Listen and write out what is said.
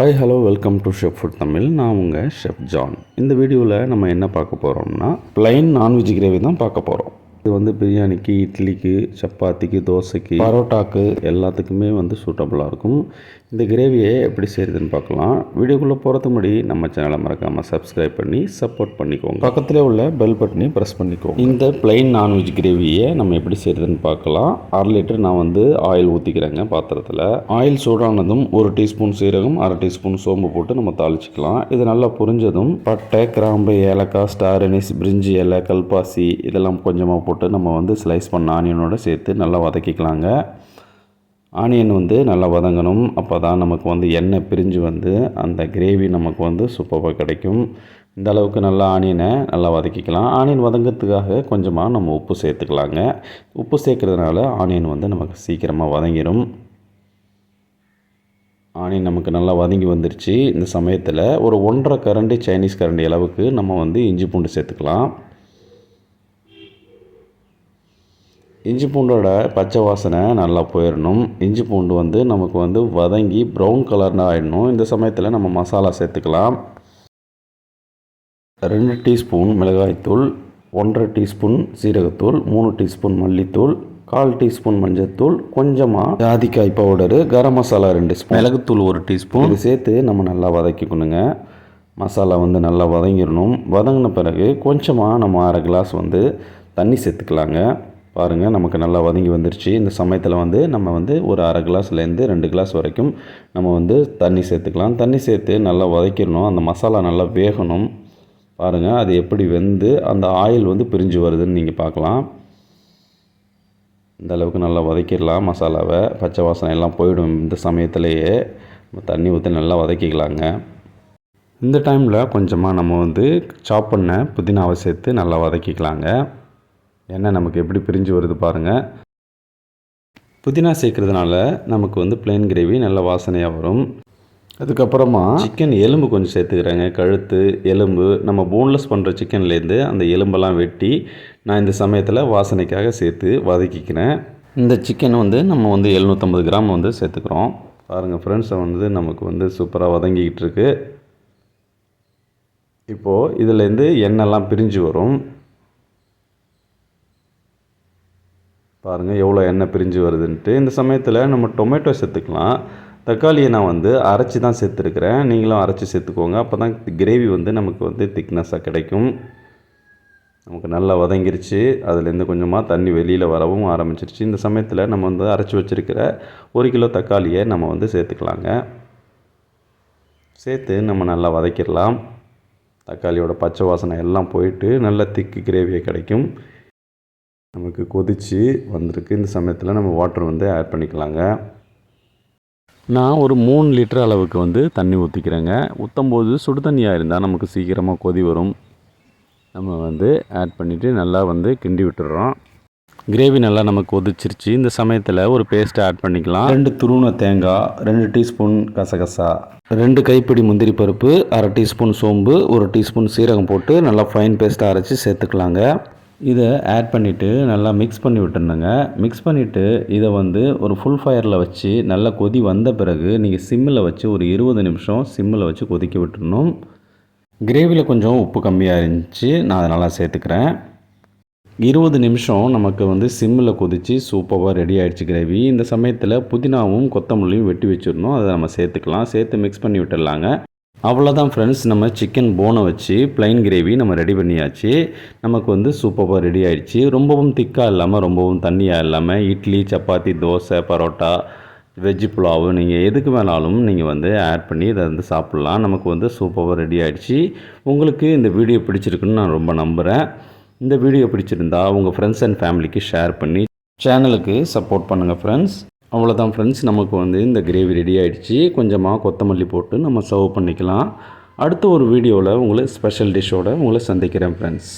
Hi hello welcome to chef food Tamil நான் உங்கள் chef John இந்த வீடியோவில் நம்ம என்ன பார்க்க போகிறோம்னா ப்ளைன் நான்வெஜ் கிரேவி தான் பார்க்க போகிறோம் இது வந்து பிரியாணிக்கு இட்லிக்கு சப்பாத்திக்கு தோசைக்கு பரோட்டாக்கு எல்லாத்துக்குமே வந்து சூட்டபுளாக இருக்கும். இந்த கிரேவியை எப்படி செய்கிறதுன்னு பார்க்கலாம். வீடியோக்குள்ளே போகிறதுக்கு முன்னாடி நம்ம சேனலை மறக்காமல் சப்ஸ்கிரைப் பண்ணி சப்போர்ட் பண்ணிக்கோங்க. பக்கத்தில் உள்ள பெல் பட்டனை ப்ரெஸ் பண்ணிக்கோங்க. இந்த ப்ளைன் நான்வெஜ் கிரேவியை நம்ம எப்படி செய்கிறதுன்னு பார்க்கலாம். அரை லிட்டர் நான் வந்து ஆயில் ஊற்றிக்கிறேங்க பாத்திரத்தில். ஆயில் சூடானதும் ஒரு டீஸ்பூன் சீரகம் அரை டீஸ்பூன் சோம்பு போட்டு நம்ம தாளிச்சிக்கலாம். இது நல்லா புரிஞ்சதும் பட்டை கிராம்பு ஏலக்காய் ஸ்டார் அனிஸ் பிரிஞ்சி இலை கல்பாசி இதெல்லாம் கொஞ்சமாக போட்டு நம்ம வந்து ஸ்லைஸ் பண்ண ஆனியனோட சேர்த்து நல்லா வதக்கிக்கலாங்க. ஆனியன் வந்து நல்லா வதங்கணும். அப்போ தான் நமக்கு வந்து எண்ணெய் பிரிஞ்சு வந்து அந்த கிரேவி நமக்கு வந்து சூப்பராக கிடைக்கும். இந்த அளவுக்கு நல்லா ஆனியனை நல்லா வதக்கிக்கலாம். ஆனியன் வதங்கிறதுக்காக கொஞ்சமாக நம்ம உப்பு சேர்த்துக்கலாங்க. உப்பு சேர்க்குறதுனால ஆனியன் வந்து நமக்கு சீக்கிரமாக வதங்கிடும் ஆனியன் நமக்கு நல்லா வதங்கி வந்துருச்சு. இந்த சமயத்தில் ஒரு ஒன்றரை கரண்டி சைனீஸ் கரண்டி அளவுக்கு நம்ம வந்து இஞ்சி பூண்டு சேர்த்துக்கலாம். இஞ்சி பூண்டோட பச்சை வாசனை நல்லா போயிடணும் இஞ்சி பூண்டு வந்து நமக்கு வந்து வதங்கி ப்ரௌன் கலர்னு ஆகிடணும் இந்த சமயத்தில் நம்ம மசாலா சேர்த்துக்கலாம். ரெண்டு டீஸ்பூன் மிளகாய்த்தூள் ஒன்றரை டீஸ்பூன் சீரகத்தூள் மூணு டீஸ்பூன் மல்லித்தூள் கால் டீஸ்பூன் மஞ்சள்தூள் கொஞ்சமாக ஜாதிக்காய் பவுடரு கரம் மசாலா ரெண்டு ஸ்பூன். மிளகுத்தூள் ஒரு டீஸ்பூன். இது சேர்த்து நம்ம நல்லா வதக்கிக்கணுங்க. மசாலா வந்து நல்லா வதங்கிடணும் வதங்கின பிறகு கொஞ்சமாக நம்ம அரை கிளாஸ் வந்து தண்ணி சேர்த்துக்கலாங்க. பாருங்கள் நமக்கு நல்லா வதங்கி வந்துருச்சு. இந்த சமயத்தில் வந்து நம்ம வந்து ஒரு அரை கிளாஸ்லேருந்து ரெண்டு கிளாஸ் வரைக்கும் நம்ம வந்து தண்ணி சேர்த்துக்கலாம். தண்ணி சேர்த்து நல்லா வதக்கிடணும். அந்த மசாலா நல்லா வேகணும். பாருங்கள் அது எப்படி வெந்து அந்த ஆயில் வந்து பிரிஞ்சு வருதுன்னு நீங்கள் பார்க்கலாம். இந்த அளவுக்கு நல்லா வதக்கிடலாம் மசாலாவை. பச்சை வாசனை எல்லாம் போயிடும் இந்த சமயத்திலேயே. தண்ணி ஊற்றி நல்லா வதக்கிக்கலாங்க. இந்த டைமில் கொஞ்சமாக நம்ம வந்து சாப் பண்ண புதினாவை சேர்த்து நல்லா வதக்கிக்கலாங்க. எண்ணெய் நமக்கு எப்படி பிரிஞ்சு வருது பாருங்கள் புதினா சேர்க்குறதுனால நமக்கு வந்து பிளெயின் கிரேவி நல்ல வாசனையாக வரும். அதுக்கப்புறமா சிக்கன் எலும்பு கொஞ்சம் சேர்த்துக்கிறேங்க. கழுத்து எலும்பு நம்ம போன்லெஸ் பண்ணுற சிக்கன்லேருந்து அந்த எலும்பெல்லாம் வெட்டி நான் இந்த சமயத்தில் வாசனைக்காக சேர்த்து வதக்கிக்கிறேன். இந்த சிக்கன் வந்து நம்ம வந்து எழுநூற்றம்பது கிராம் வந்து சேர்த்துக்கிறோம். பாருங்கள் ஃப்ரெண்ட்ஸை வந்து நமக்கு வந்து சூப்பராக வதங்கிக்கிட்டு இருக்கு. இப்போது இதிலேருந்து எண்ணெய்லாம் பிரிஞ்சு வரும். பாருங்கள் எவ்வளோ எண்ணெய் பிரிஞ்சு வருதுன்ட்டு. இந்த சமயத்தில் நம்ம டொமேட்டோ சேர்த்துக்கலாம். தக்காளியை நான் வந்து அரைச்சி தான் சேர்த்துருக்குறேன். நீங்களும் அரைச்சி சேர்த்துக்கோங்க. அப்போ தான் கிரேவி வந்து நமக்கு வந்து திக்னஸாக கிடைக்கும். நமக்கு நல்லா வதங்கிருச்சு. அதுலேருந்து கொஞ்சமாக தண்ணி வெளியில் வரவும் ஆரம்பிச்சிருச்சு. இந்த சமயத்தில் நம்ம வந்து அரைச்சி வச்சுருக்கிற ஒரு கிலோ தக்காளியை நம்ம வந்து சேர்த்துக்கலாங்க. சேர்த்து நம்ம நல்லா வதக்கிடலாம். தக்காளியோட பச்சை வாசனை எல்லாம் போயிட்டு நல்ல திக்கு கிரேவியை கிடைக்கும். நமக்கு கொதித்து வந்திருக்கு. இந்த சமயத்தில் நம்ம வாட்டர் வந்து ஆட் பண்ணிக்கலாங்க. நான் ஒரு மூணு லிட்டர் அளவுக்கு வந்து தண்ணி ஊற்றிக்கிறேங்க ஊற்றும் போது சுடு தண்ணியாக இருந்தால் நமக்கு சீக்கிரமாக கொதி வரும். நம்ம வந்து ஆட் பண்ணிவிட்டு நல்லா வந்து கிண்டி விட்டுறோம். கிரேவி நல்லா நமக்கு கொதிச்சிருச்சு. இந்த சமயத்தில் ஒரு பேஸ்ட்டை ஆட் பண்ணிக்கலாம். ரெண்டு துருணை தேங்காய் ரெண்டு டீஸ்பூன் கசகசா ரெண்டு கைப்பிடி முந்திரி பருப்பு அரை டீஸ்பூன் சோம்பு ஒரு டீஸ்பூன் சீரகம் போட்டு நல்லா ஃபைன் பேஸ்ட்டாக அரைச்சி சேர்த்துக்கலாங்க. இதை ஆட் பண்ணிவிட்டு நல்லா மிக்ஸ் பண்ணி விட்டுருந்தேங்க. மிக்ஸ் பண்ணிவிட்டு இதை வந்து ஒரு ஃபுல் ஃபயரில் வச்சு நல்லா கொதி வந்த பிறகு நீங்கள் சிம்மில் வச்சு ஒரு இருபது நிமிஷம் சிம்மில் வச்சு கொதிக்க விட்டுருணும் கிரேவியில் கொஞ்சம் உப்பு கம்மியாக இருந்துச்சு. நான் அதை நல்லா சேர்த்துக்கிறேன். இருபது நிமிஷம் நமக்கு வந்து சிம்மில் கொதித்து சூப்பராக ரெடி ஆகிடுச்சு கிரேவி இந்த சமயத்தில் புதினாவும் கொத்தமல்லியும் வெட்டி வச்சிடணும். அதை நம்ம சேர்த்துக்கலாம். சேர்த்து மிக்ஸ் பண்ணி விட்டுடலாங்க. அவ்வளோதான் ஃப்ரெண்ட்ஸ் நம்ம சிக்கன் போனை வச்சு ப்ளைன் கிரேவி நம்ம ரெடி பண்ணியாச்சு. நமக்கு வந்து சூப்பராக ரெடி ஆகிடுச்சு ரொம்பவும் திக்காக இல்லாமல் ரொம்பவும் தண்ணியாக இல்லாமல் இட்லி சப்பாத்தி தோசை பரோட்டா வெஜ்ஜு புலாவு நீங்கள் எதுக்கு வேணாலும் நீங்கள் வந்து ஆட் பண்ணி இதை வந்து சாப்பிட்லாம். நமக்கு வந்து சூப்பராக ரெடி ஆகிடுச்சு உங்களுக்கு இந்த வீடியோ பிடிச்சிருக்குன்னு நான் ரொம்ப நம்புகிறேன் இந்த வீடியோ பிடிச்சிருந்தா உங்கள் ஃப்ரெண்ட்ஸ் அண்ட் ஃபேமிலிக்கு ஷேர் பண்ணி சேனலுக்கு சப்போர்ட் பண்ணுங்கள் ஃப்ரெண்ட்ஸ் அவ்வளோதான் ஃப்ரெண்ட்ஸ் நமக்கு வந்து இந்த கிரேவி ரெடி ஆகிடுச்சு கொஞ்சமாக கொத்தமல்லி போட்டு நம்ம சர்வ் பண்ணிக்கலாம். அடுத்த ஒரு வீடியோவில் உங்களை ஸ்பெஷல் டிஷ்ஷோடு உங்களை சந்திக்கிறேன் ஃப்ரெண்ட்ஸ்